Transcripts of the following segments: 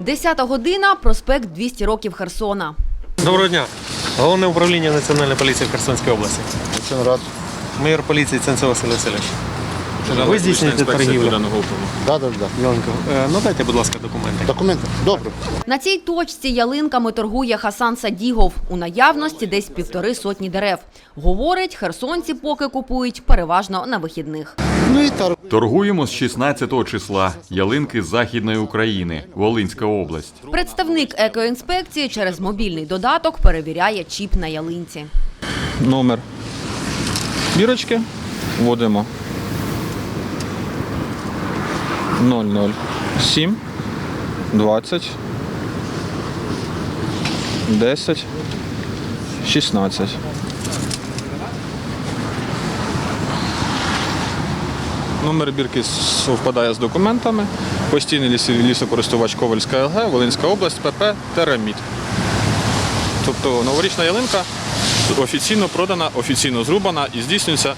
Десята година, проспект 200 років Херсона. Доброго дня. Головне управління Національної поліції в Херсонській області. Очень рад. Майор поліції Ценцев Василь Васильович. Ви здійснюєте торгівлю. Да, да, да. Ялинко, е, надайте, будь ласка, документи. Документи? Добре. На цій точці ялинками торгує Хасан Садігов. У наявності десь півтори сотні дерев. Говорить, херсонці поки купують переважно на вихідних. Ну і торг. Торгуємо з 16 числа. Ялинки з Західної України, Волинська область. Представник екоінспекції через мобільний додаток перевіряє чіп на ялинці. номер бірочки вводимо 007 20 10 16. Номер бірки совпадає з документами. Постійний лісокористувач Ковальська ЛГ, Волинська область, ПП Терамід. Тобто новорічна ялинка офіційно продана, офіційно зрубана і здійснюється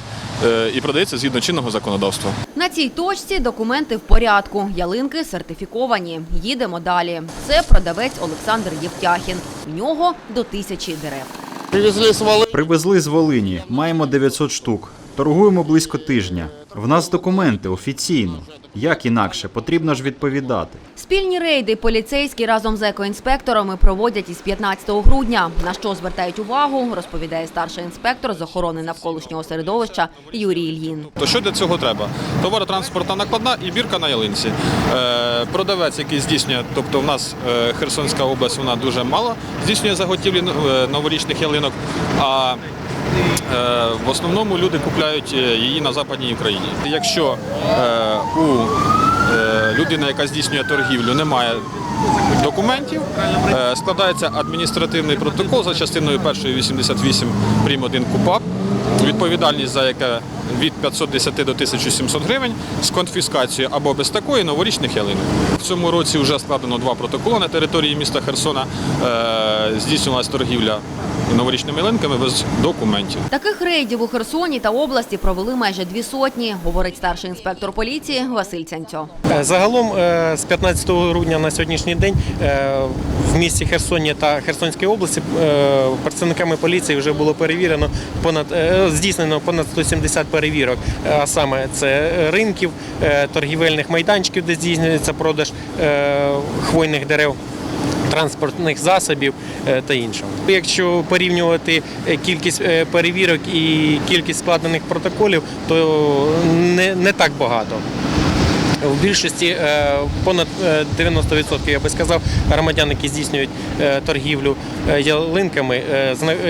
і продається згідно чинного законодавства. На цій точці документи в порядку. Ялинки сертифіковані. Їдемо далі. Це продавець Олександр Євтяхін. В нього до тисячі дерев. Привезли з Вали. Привезли з Волині, маємо 900 штук. Торгуємо близько тижня. В нас документи офіційно. Як інакше, потрібно ж відповідати. Спільні рейди поліцейські разом з екоінспекторами проводять із 15 грудня. На що звертають увагу, розповідає старший інспектор з охорони навколишнього середовища Юрій Ільїн. То що для цього треба? Товаротранспортна накладна і бірка на ялинці. Е, продавець, який здійснює, тобто в нас е, Херсонська область, вона дуже мало здійснює заготівлі е, новорічних ялинок. А В основному люди купляють е, її на Западній Україні. Якщо е, у е, людини, яка здійснює торгівлю, немає документів, е, складається адміністративний протокол за частиною 1 88 прим. 1 КУПАП, відповідальність за яке від 510 до 1700 гривень з конфіскацією або без такої новорічних ялинок. В цьому році вже складено два протоколи на території міста Херсона. Е, Здійснювалася торгівля новорічними ялинками без документів. Таких рейдів у Херсоні та області провели майже дві сотні, говорить старший інспектор поліції Василь Цянцьо. Е, Загалом е, з 15 грудня на сьогоднішній день е, в місті Херсоні та Херсонській області працівниками поліції вже було перевірено понад здійснено понад 170 перевірок. А саме це ринків, торгівельних майданчиків, де здійснюється продаж хвойних дерев. Транспортних засобів е, та іншого. Якщо порівнювати е, кількість е, перевірок і кількість складених протоколів, то не, не так багато. В більшості понад е, 90%, я би сказав, громадян, які здійснюють торгівлю ялинками,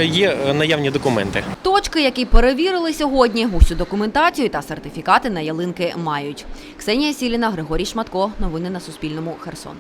є наявні документи. Точки, які перевірили сьогодні, усю документацію та сертифікати на ялинки мають. Ксенія Сіліна, Григорій Шматко. Новини на Суспільному. Херсон.